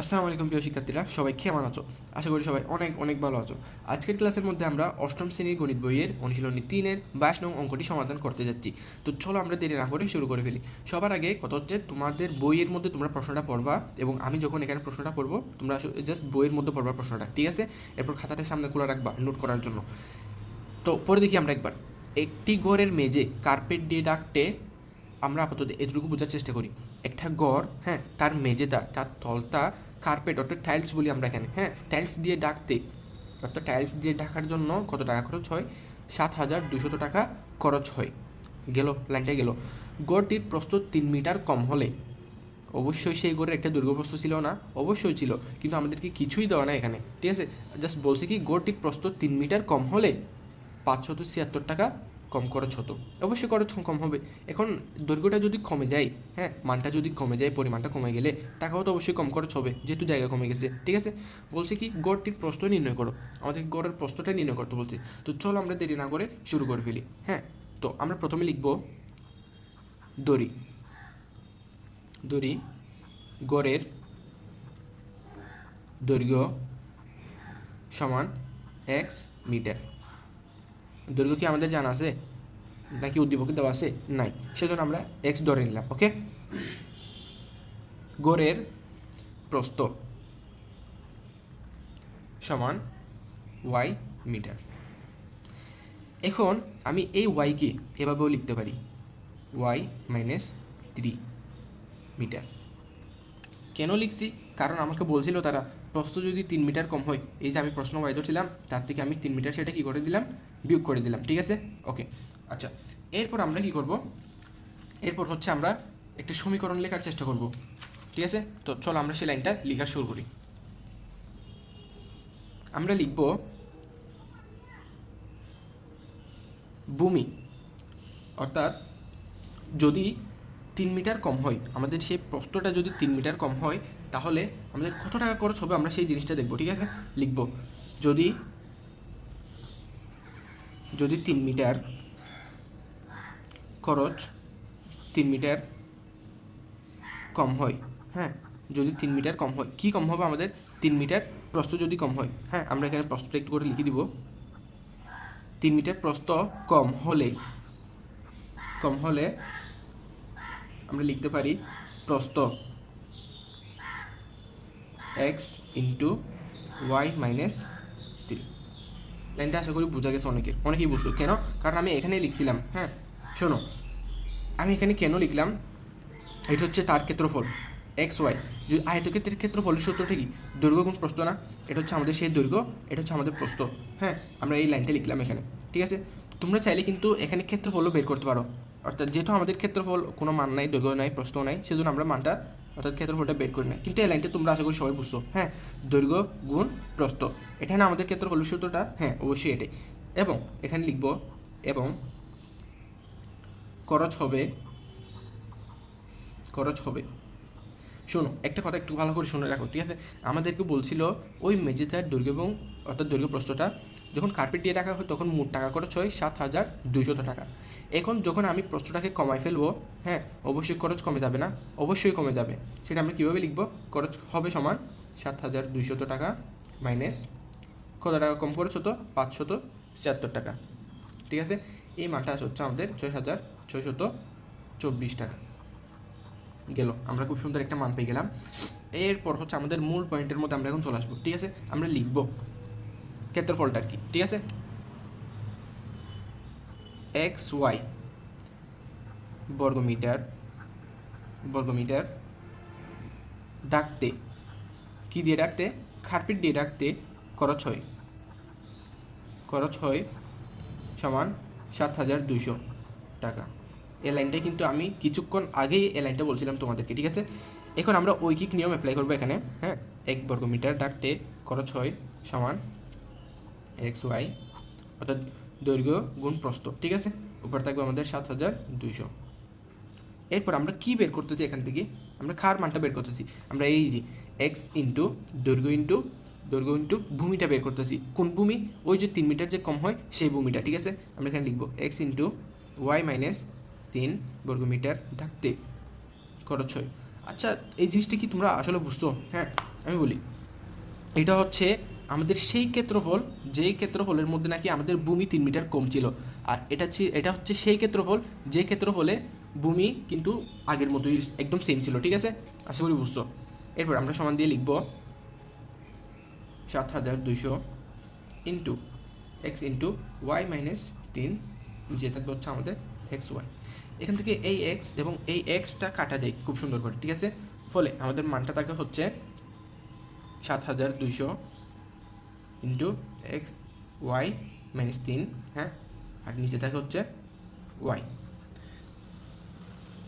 আসসালামু আলাইকুম প্রিয় শিক্ষার্থীরা, সবাই কেমন আছো? আশা করি সবাই অনেক অনেক ভালো আছো। আজকের ক্লাসের মধ্যে আমরা অষ্টম শ্রেণির গণিত বইয়ের অনুশীলনী তিনের বাইশ নং অঙ্কটি সমাধান করতে যাচ্ছি। তো চলো আমরা দেরি না করে শুরু করে ফেলি। সবার আগে কত হচ্ছে তোমাদের বইয়ের মধ্যে তোমরা প্রশ্নটা পড়বা এবং আমি যখন এখানে প্রশ্নটা পড়ব, তোমরা জাস্ট বইয়ের মধ্যে পড়বা প্রশ্নটা, ঠিক আছে? এরপর খাতাটা সামনে খোলা রাখবা নোট করার জন্য। তো পরে দেখি আমরা একবার। একটি ঘরের মেঝে কার্পেট দিয়ে ডাকতে আমরা আপাতত এটুকু বোঝার চেষ্টা করি। একটা ঘর হ্যাঁ তার মেঝেটা, তার তলটা কার্পেট অর্থাৎ টাইলস বলি আমরা এখানে হ্যাঁ? টাইলস দিয়ে ডাকতে, অর্থাৎ টাইলস দিয়ে ঢাকার জন্য কত টাকা খরচ হয়? সাত হাজার দুশত টাকা খরচ হয়। গেল লাইনটা গেল। গড়টির প্রস্তুত তিন মিটার কম হলে, অবশ্যই সেই গড়ের একটা দুর্গপ্রস্থ ছিল না? অবশ্যই ছিল, কিন্তু আমাদেরকে কিছুই দেওয়া না এখানে। ঠিক আছে? জাস্ট বলছে কি, গড়টির প্রস্তুত তিন মিটার কম হলে পাঁচশত ছিয়াত্তর টাকা কম খরচ হতো। অবশ্যই খরচ কম হবে। এখন দৈর্ঘ্যটা যদি কমে যায় হ্যাঁ মানটা যদি কমে যায়, পরিমাণটা কমে গেলে টাকাও তো অবশ্যই কম খরচ হবে, যেহেতু জায়গা কমে গেছে। ঠিক আছে? বলছে কি, গড়টির প্রস্থ নির্ণয় করো। আমাদের গড়ের প্রস্থটা নির্ণয় করতে বলছে। তো চলো আমরা দেরি না করে শুরু করে ফেলি। হ্যাঁ তো আমরা প্রথমে লিখব দড়ি। দড়ি, গড়ের দৈর্ঘ্য সমান এক্স মিটার। দৈর্ঘ্য কি আমাদের জানা আছে? নাকি উদ্দীপকে দেওয়া আছে? নাই। সেজন্য আমরা এক্স ধরে নিলাম ওকে গোরের প্রস্থ সমান ওয়াই মিটার। এখন আমি এই ওয়াইকে এভাবেও লিখতে পারি। Y minus three metre. কেন লিখছি? কারণ আমাকে বলছিল তারা প্রস্থ যদি তিন মিটার কম হয়, এই যে আমি প্রশ্ন ওয়াই ধরছিলাম তার থেকে আমি তিন মিটার সেটা কী করে দিলাম? বিয়োগ করে দিলাম, ঠিক আছে? ওকে আচ্ছা এরপর আমরা কি করব? এরপর হচ্ছে আমরা একটা সমীকরণ লেখার চেষ্টা করব, ঠিক আছে? তো চলো আমরা সেই লাইনটা লেখা শুরু করি। আমরা লিখব, ভূমি, অর্থাৎ যদি তিন মিটার কম হয়, আমাদের সেই প্রস্তটা যদি তিন মিটার কম হয় তাহলে আমাদের কত টাকা খরচ হবে? আমরা সেই জিনিসটা দেখব, ঠিক আছে? লিখব, যদি যদি তিন মিটার খরচ তিন মিটার কম হয় হ্যাঁ? যদি তিন মিটার কম হয়, কি কম হবে আমাদের? তিন মিটার প্রস্থ যদি কম হয় হ্যাঁ? আমরা এখানে প্রস্থটা একটু করে লিখে দিব। তিন মিটার প্রস্থ কম হলে কম হলে আমরা লিখতে পারি প্রস্থ X into Y minus three লাইনটা আশা করি বোঝা গেছে অনেকের। অনেকেই বুঝলো কেন? কারণ আমি এখানেই লিখছিলাম হ্যাঁ? শোনো, আমি এখানে কেন লিখলাম? এটা হচ্ছে তার ক্ষেত্রফল এক্স ওয়াই যদি আয়তক্ষেত্রের ক্ষেত্রফলের সূত্রটা কি? দৈর্ঘ্য গুণ প্রস্থ না? এটা হচ্ছে আমাদের সেই দৈর্ঘ্য, এটা হচ্ছে আমাদের প্রস্থ হ্যাঁ? আমরা এই লাইনটা লিখলাম এখানে, ঠিক আছে? তোমরা চাইলে কিন্তু এখানে ক্ষেত্রফলও বের করতে পারো। অর্থাৎ যেহেতু আমাদের ক্ষেত্রফল কোনো মান নাই, দৈর্ঘ্য নাই, প্রস্থ নাই, সেজন্য আমরা মানটা অর্থাৎ ক্ষেত্রফলটা বের করি না কিন্তু এই লাইনটা তোমরা আশা করি সবাই বুঝছ। হ্যাঁ দৈর্ঘ্য, গুণ, প্রস্থ। এখানে আমাদের ক্ষেত্রফলের সূত্রটা? হ্যাঁ অবশ্যই এটাই। এবং এখানে লিখব, এবং খরচ হবে খরচ হবে। শোনো, একটা কথা একটু ভালো করে শুনে রাখো, ঠিক আছে? আমাদেরকে বলছিল ওই মেঝেটার দৈর্ঘ্য এবং অর্থাৎ দৈর্ঘ্য, প্রস্থটা যখন কার্পেট দিয়ে রাখা হয়, তখন মোট টাকা খরচ হয় সাত হাজার দুইশত টাকা। এখন যখন আমি প্রশ্নটাকে কমায় ফেলব হ্যাঁ অবশ্যই খরচ কমে যাবে না, অবশ্যই কমে যাবে। সেটা আমরা কীভাবে লিখব? খরচ হবে সমান সাত হাজার দুইশত টাকা মাইনাস কত টাকা কম খরচ হতো পাঁচশত ছিয়াত্তর টাকা। ঠিক আছে? এই মানটা হচ্ছে আমাদের ছয় হাজার ছয়শত চব্বিশ টাকা। গেল, আমরা খুব সুন্দর একটা মান পেয়ে গেলাম। এরপর হচ্ছে আমাদের মূল পয়েন্টের মধ্যে আমরা এখন চলে আসব। ঠিক আছে? আমরা লিখব। ক্ষেত্রফলটা কি ঠিক আছে এক্স ওয়াই বর্গমিটার বর্গমিটার ডাকতে কি দিয়ে ডাকতে খারপিট দিয়ে ডাকতে খরচ হয় খরচ হয় সমান সাত হাজার দুইশো টাকা। এই লাইনটা কিন্তু আমি কিছুক্ষণ আগেই এই লাইনটা বলছিলাম তোমাদেরকে, ঠিক আছে? এখন আমরা ঐকিক নিয়ম অ্যাপ্লাই করব এখানে হ্যাঁ? এক বর্গমিটার ডাকতে খরচ হয় সমান এক্স ওয়াই অর্থাৎ দৈর্ঘ্য গুণ প্রস্থ, ঠিক আছে? উপর থাকবে আমাদের সাত হাজার দুইশো। এরপর আমরা কি বের করতেছি এখান থেকে? আমরা খার মানটা বের করতেছি। আমরা এই যে এক্স ইন্টু দৈর্ঘ্য ইন্টু দৈর্ঘ্য ইন্টু ভূমিটা বের করতেছি। কোন ভূমি? ওই যে তিন মিটার যে কম হয়, সেই ভূমিটা, ঠিক আছে? আমরা এখানে লিখব এক্স ইন্টু ওয়াই মাইনাস তিন বর্গমিটার ডাকতে খরচ হয়। আচ্ছা এই জিনিসটা কি তোমরা আসলে বুঝছ? হ্যাঁ আমি বলি। এটা হচ্ছে আমাদের সেই ক্ষেত্রফল, যেই ক্ষেত্রফলের মধ্যে নাকি আমাদের ভূমি তিন মিটার কম ছিল। আর এটা এটা হচ্ছে সেই ক্ষেত্রফল, যে ক্ষেত্রফলে ভূমি কিন্তু আগের মতোই একদম সেম ছিল, ঠিক আছে? আশা করি বুঝছ। এরপর আমরা সমান দিয়ে লিখব সাত হাজার দুইশো into X into Y minus তিন, যে থাকবে হচ্ছে আমাদের এক্স ওয়াই। এখান থেকে এই এক্স এবং এই এক্সটা কাটা যায় খুব সুন্দর করে, ঠিক আছে? ফলে আমাদের মানটা থাকে হচ্ছে সাত হাজার দুইশো ইন্টু এক্স ওয়াই মাইনাস তিন হ্যাঁ? আর নিচে থাকে হচ্ছে ওয়াই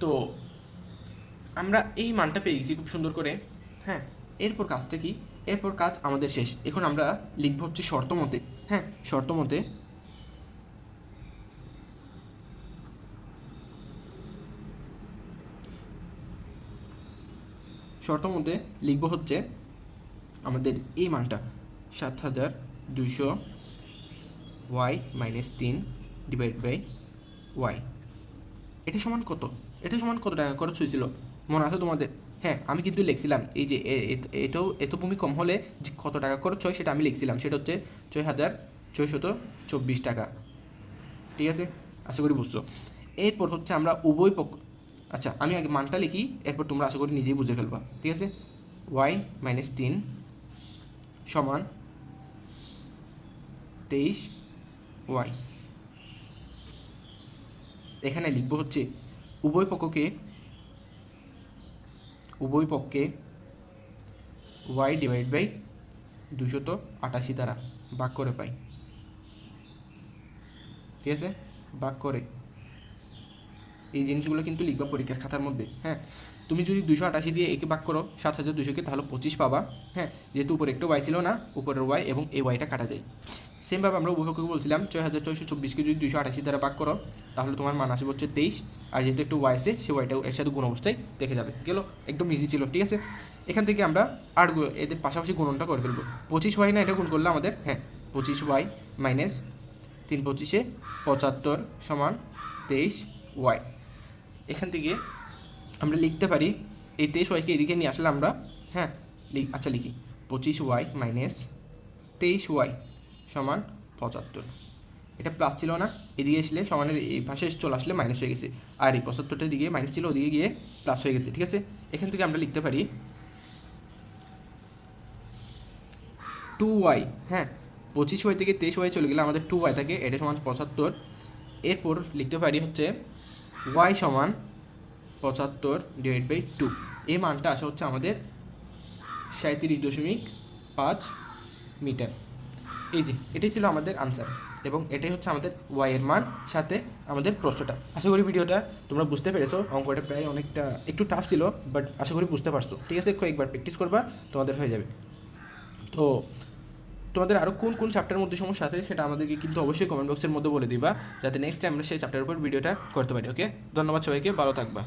তো আমরা এই মানটা পেয়ে গেছি খুব সুন্দর করে হ্যাঁ? এরপর কাজটা কি? এরপর কাজ আমাদের শেষ। এখন আমরা লিখব হচ্ছে শর্ত মতে হ্যাঁ? শর্ত মতে শর্ত মতে লিখব হচ্ছে আমাদের এই মানটা। সাত হাজার দুইশো ওয়াই মাইনাস তিন ডিভাইড বাই ওয়াই। এটা সমান কত? এটা সমান কত টাকা খরচ হয়েছিল? মনে আছে তোমাদের? হ্যাঁ আমি কিন্তু লিখছিলাম, এই যে এটাও, এত ভূমি কম হলে কত টাকা খরচ হয় সেটা আমি লিখছিলাম, সেটা হচ্ছে ছয় হাজার ছয়শত চব্বিশ টাকা। ঠিক আছে? আশা করি বুঝছ। এরপর হচ্ছে আমরা উভয় পক্ষ আচ্ছা আমি আগে মানটা লিখি, এরপর তোমরা আশা করি নিজেই বুঝে ফেলবা। ঠিক আছে? ওয়াই মাইনাস তিন সমান তেইশ ওয়াই। এখানে লিখব হচ্ছে, উভয় পক্ষকে, উভয় পক্ষে ওয়াই ডিভাইড বাই দুশত আটাশি দ্বারা ভাগ করে পাই। ঠিক আছে? ভাগ করে। এই জিনিসগুলো কিন্তু লিখবা পরীক্ষার খাতার মধ্যে হ্যাঁ? তুমি যদি দুশো আটাশি দিয়ে একে ভাগ করো, সাত হাজার দুশোকে তাহলে পঁচিশ পাবা হ্যাঁ? যেহেতু উপরে একটা ওয়াই ছিল না, উপরের ওয়াই এবং এই ওয়াইটা কাটা যায়। সেমভাবে আমরা উভয়পক্ষকে বলছিলাম ছয় হাজার ছয়শো চব্বিশকে যদি দুশো আটাশি দ্বারা ভাগ করো, তাহলে তোমার মান আসবে হচ্ছে তেইশ। আর যেহেতু একটু ওয়াই আছে, সে ওয়াইটা এর সাথে গুণ অবস্থায় দেখে যাবে। গেল? একদম ইজি ছিল, ঠিক আছে? এখান থেকে আমরা আট এদের পাশাপাশি গুণনটা করে ফেলব। পঁচিশ ওয়াই না এটা গুণ করলে আমাদের হ্যাঁ পঁচিশ ওয়াই মাইনাস তিন পঁচিশে পঁচাত্তর সমান তেইশ ওয়াই এখান থেকে আমরা লিখতে পারি, এই তেইশ ওয়াইকে এদিকে নিয়ে আসলে আমরা হ্যাঁ আচ্ছা লিখি। পঁচিশ ওয়াই মাইনাস তেইশ ওয়াই সমান পঁচাত্তর। এটা প্লাস ছিল না, এদিকে আসলে সমানের এই পাশে চলে আসলে মাইনাস হয়ে গেছে। আর এই পঁচাত্তরটার দিকে মাইনাস ছিল, ওদিকে গিয়ে প্লাস হয়ে গেছে, ঠিক আছে? এখান থেকে আমরা লিখতে পারি টু ওয়াই হ্যাঁ? পঁচিশ ওয়াই থেকে তেইশ ওয়াই চলে গেলে আমাদের টু ওয়াই থাকে, এটা সমান পঁচাত্তর। এরপর লিখতে পারি হচ্ছে ওয়াই সমান পঁচাত্তর ডিভাইড বাই টু এই মানটা আসা হচ্ছে আমাদের সাঁত্রিশ দশমিক পাঁচ মিটার। এই যে, এটাই ছিল আমাদের আনসার এবং এটাই হচ্ছে আমাদের ওয়াইয়ের মান, সাথে আমাদের প্রশ্নটা। আশা করি ভিডিওটা তোমরা বুঝতে পেরেছ। অঙ্কটা প্রায় অনেকটা একটু টাফ ছিল বাট আশা করি বুঝতে পারছ। ঠিক আছে কয়েকবার প্র্যাকটিস করবা, তোমাদের হয়ে যাবে। তো, তোমাদের আরও কোন কোন চ্যাপ্টারের মধ্যে সমস্যা আছে সেটা আমাদেরকে কিন্তু অবশ্যই কমেন্ট বক্সের মধ্যে বলে দিবা, যাতে নেক্সট টাইম আমরা সেই চ্যাপ্টারের উপর ভিডিওটা করতে পারি ওকে ধন্যবাদ সবাইকে, ভালো থাকবা।